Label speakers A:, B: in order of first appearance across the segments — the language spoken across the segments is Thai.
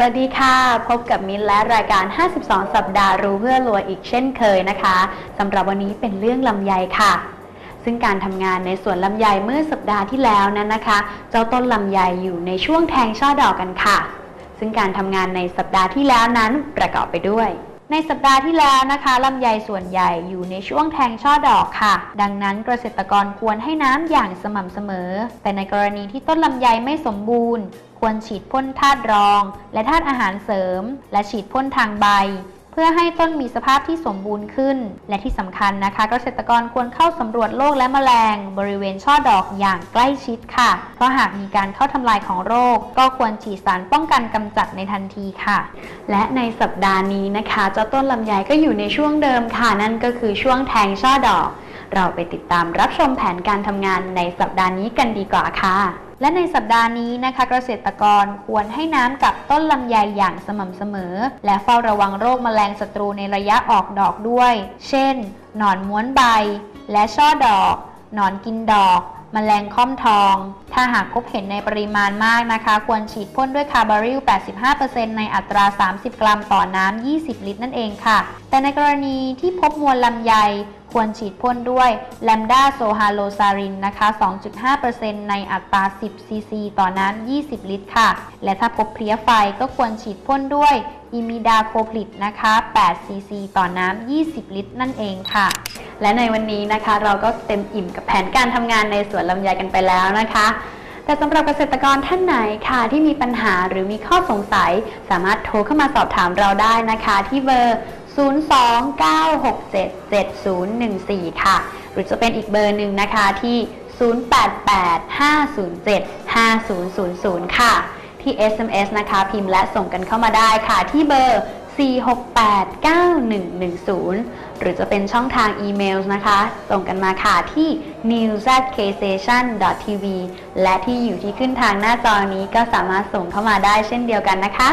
A: วัสดีค่ะ พบกับมิ้นและรายการ 52 สัปดาห์รู้เพื่อรวยอีกเช่นเคยนะคะสำหรับวันนี้เป็นเรื่องลำไยค่ะ ซึ่งการทำงานในสวนลำไยเมื่อสัปดาห์ที่แล้วนั้นนะคะ เจ้าต้นลำไยอยู่ในช่วงแทงช่อดอกกันค่ะ ซึ่งการทำงานในสัปดาห์ที่แล้วนั้นประกอบไปด้วย ในสัปดาห์ที่แล้วนะคะลำไยส่วนใหญ่อยู่ในช่วงแทงช่อดอกค่ะ ดังนั้นเกษตรกรควรให้น้ำอย่างสม่ำเสมอ แต่ในกรณีที่ต้นลำไยไม่สมบูรณ์ ควรฉีดพ่นธาตุรอง และธาตุอาหารเสริม และฉีดพ่นทางใบ เพื่อให้ต้นมีสภาพที่สมบูรณ์ขึ้น และที่สำคัญนะคะเกษตรกรควรเข้าสำรวจโรคและแมลง บริเวณช่อดอกอย่างใกล้ชิดค่ะ เพราะหากมีการเข้าทำลายของโรค ก็ควรฉีดสารป้องกันกำจัดในทันทีค่ะ และในสัปดาห์นี้นะคะเจ้าต้นลำไยก็อยู่ในช่วงเดิมค่ะ นั่นก็คือช่วงแทงช่อดอก เราไปติดตามรับชมแผนการทำงานในสัปดาห์นี้กันดีกว่าค่ะ และในสัปดาห์นี้นะคะเกษตรกรควรให้น้ำกับต้นลำไยอย่างสม่ำเสมอ และเฝ้าระวังโรคแมลงศัตรูในระยะออกดอกด้วย เช่น หนอนม้วนใบ และช่อดอก หนอนกินดอกแมลงค่อมทอง ถ้าหากพบเห็นในปริมาณมากนะคะ ควรฉีดพ่นด้วยคาร์บาริล 85%ในอัตรา 30 กรัมต่อน้ำ 20 ลิตรนั่นเองค่ะ แต่ในกรณีที่พบมวลลำไย ควรฉีดพ่นด้วยแลมดาโซฮาโลซารินนะคะ 2.5%ในอัตรา 10 ซีซี ต่อน้ำ 20 ลิตรค่ะ และถ้าพบเพลี้ยไฟก็ควรฉีดพ่นด้วยอิมิดาโคพลิดนะคะ 8 ซีซี ต่อน้ำ 20 ลิตร นั่นเองค่ะ และในวันนี้นะคะเราก็เต็มอิ่มกับแผนการทำงานในสวนลำไยกันไปแล้วนะคะแต่สำหรับเกษตรกรท่านไหนค่ะที่มีปัญหาหรือมีข้อสงสัย สามารถโทรเข้ามาสอบถามเราได้นะคะ ที่เบอร์ 029677014 ค่ะ หรือจะเป็นอีกเบอร์หนึ่งนะคะที่ 0885075000 ค่ะ ที่ SMS นะคะ พิมพ์และส่งกันเข้ามาได้ค่ะ ที่เบอร์ 4689110 หรือจะเป็นช่องทางอีเมลนะคะ ส่งกันมาค่ะที่ news@kstation.tv และที่อยู่ที่ขึ้นทางหน้าจอนี้ก็สามารถส่งเข้ามาได้เช่นเดียวกันนะคะ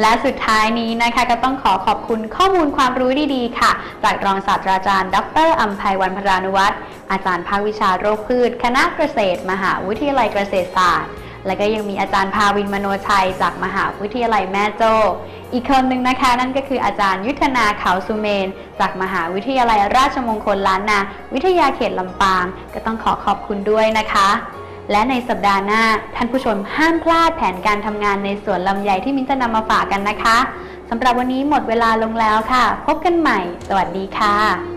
A: และสุดท้ายนี้นะคะก็ต้องขอขอบคุณข้อมูลความรู้ดีๆ ค่ะ จากรองศาสตราจารย์ ดรอัมภัยวันพรานุวัฒน์อาจารย์ภาควิชาโรคพืช คณะเกษตร มหาวิทยาลัยเกษตรศาสตร์ และก็ยังมีอาจารย์ภาวินมโนชัย จากมหาวิทยาลัยแม่โจ้อีกคนหนึ่งนะคะ นั่นก็คืออาจารย์ยุทธนาเขาสุเมน จากมหาวิทยาลัยราชมงคลล้านนา วิทยาเขตลำปาง ก็ต้องขอขอบคุณด้วยนะคะ และในสัปดาห์หน้าท่านผู้ชมห้ามพลาดแผนการทำงานในสวนลำไยที่มิ้นจะนำมาฝากกันนะคะสำหรับวันนี้หมดเวลาลงแล้วค่ะ พบกันใหม่ สวัสดีค่ะ